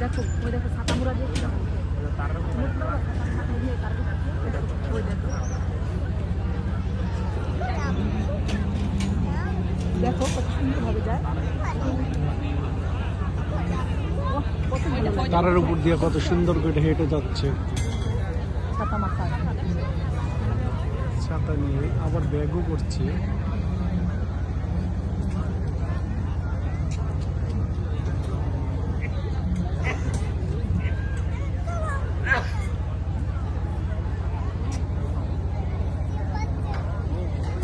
দেখো ওই দেখো সাতামুরা দিয়ে ওই দেখো দেখো কত সুন্দরভাবে যায়। তারার উপর দিয়ে কত সুন্দর করে হেঁটে যাচ্ছে। ছাতা মাথা ছাতা নিয়ে আবার ব্যাগও করছে।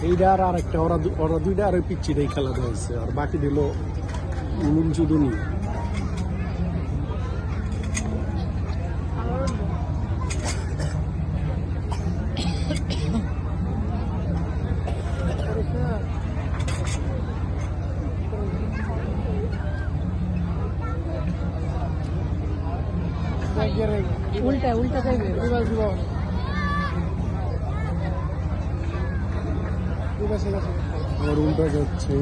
এইটা আর আরেকটা, ওরা ওরা দুইটা আর ওই পিচ্ছিটাই খেলা হয়েছে আর বাকি দিল মূল জুদুনি উল্টা উল্টা যাইবে আবার উল্টা যাচ্ছে।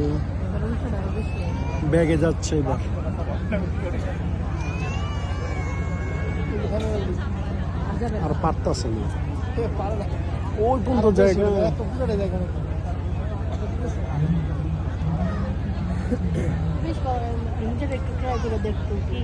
ব্যাগে যাচ্ছে এবার। আর পারতাছে না। ওই পর্যন্ত জায়গা? বেশ, দেখতো কি।